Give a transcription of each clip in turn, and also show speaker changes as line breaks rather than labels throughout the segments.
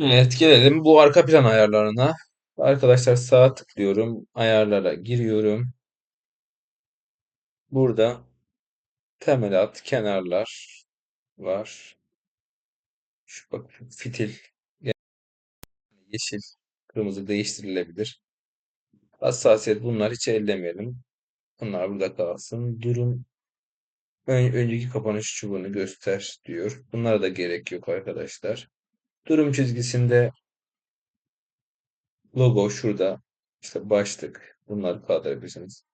Evet gelelim bu arka plan ayarlarına. Arkadaşlar sağa tıklıyorum. Ayarlara giriyorum. Burada temel hat, kenarlar var. Şu bak fitil, yeşil, kırmızı değiştirilebilir. Hassasiyet bunlar hiç ellemeyelim. Bunlar burada kalsın. Durum ön- önceki kapanış çubuğunu göster diyor. Bunlara da gerek yok arkadaşlar. Durum çizgisinde logo şurada. İşte başlık. Bunları kaldırabilirsiniz.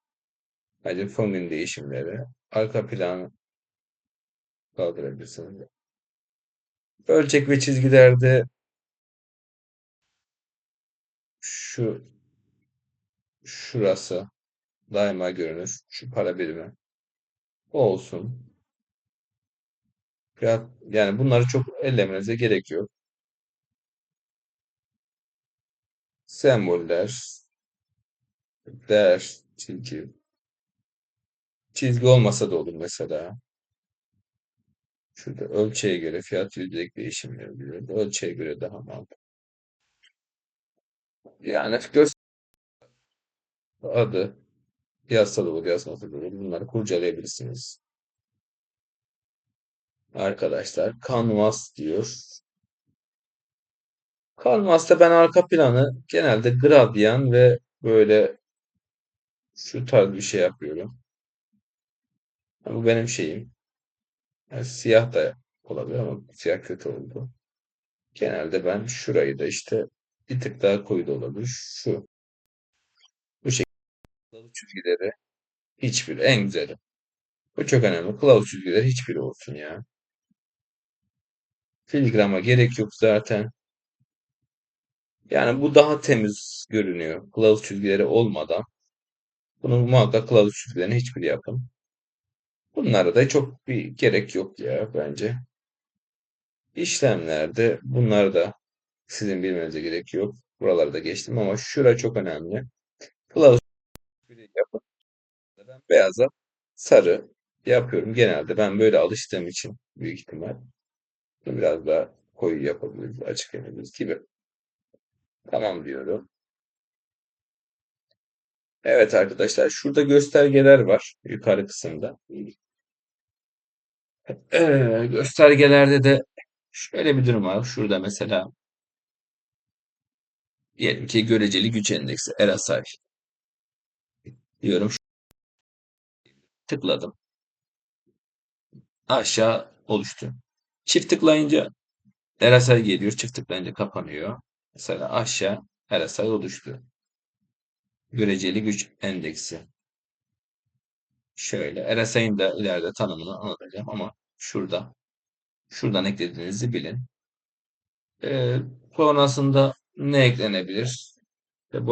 Ayrıca fon değişimleri. Arka planı kaldırabilirsiniz. Ölçek ve çizgilerde şu şurası daima görünür. Şu para birimi. O olsun. Yani bunları çok ellemenize gerek yok. Semboller, değer, çizgi. Çizgi olmasa da olur mesela. Şurada ölçeğe göre fiyat yüzdelik değişimleri diyor. Ölçeğe göre daha mantıklı. Yani göster adı yazsa da olur, yazmasa da olur. Bunları kurcalayabilirsiniz. Arkadaşlar Canvas diyor. Canvas'ta ben arka planı genelde gradyan ve böyle şu tarz bir şey yapıyorum. Bu benim şeyim. Yani siyah da olabilir ama siyah kötü oldu. Genelde ben şurayı da işte bir tık daha koyu da olabilir. Şu. Bu şekilde çizgileri hiçbir en güzeli. Bu çok önemli. Kılavuz çizgileri hiçbiri olsun ya. Filigrama gerek yok zaten. Yani bu daha temiz görünüyor. Kılavuz çizgileri olmadan. Bunun muhakkak kılavuz çizgilerini hiçbiri yapın. Bunlara da çok bir gerek yok ya bence. İşlemlerde bunlar da sizin bilmenize gerek yok. Buraları da geçtim ama şura çok önemli. Kılavuz yapın. Ben beyaza sarı yapıyorum. Genelde ben böyle alıştığım için büyük ihtimal. Bunu biraz daha koyu yapabiliriz, açık yapabiliriz gibi. Tamam diyorum. Evet arkadaşlar şurada göstergeler var yukarı kısımda. Ee, göstergelerde de şöyle bir durum var. Şurada mesela diyelim ki göreceli güç endeksi RSI diyorum. Tıkladım. Aşağı oluştu. Çift tıklayınca RSI geliyor. Çift tıklayınca kapanıyor. Mesela aşağı RSI oluştu. Göreceli güç endeksi. Şöyle RSI'nin de ileride tanımını anlatacağım ama şurada şuradan eklediğinizi bilin. Ee, sonrasında ne eklenebilir? Ve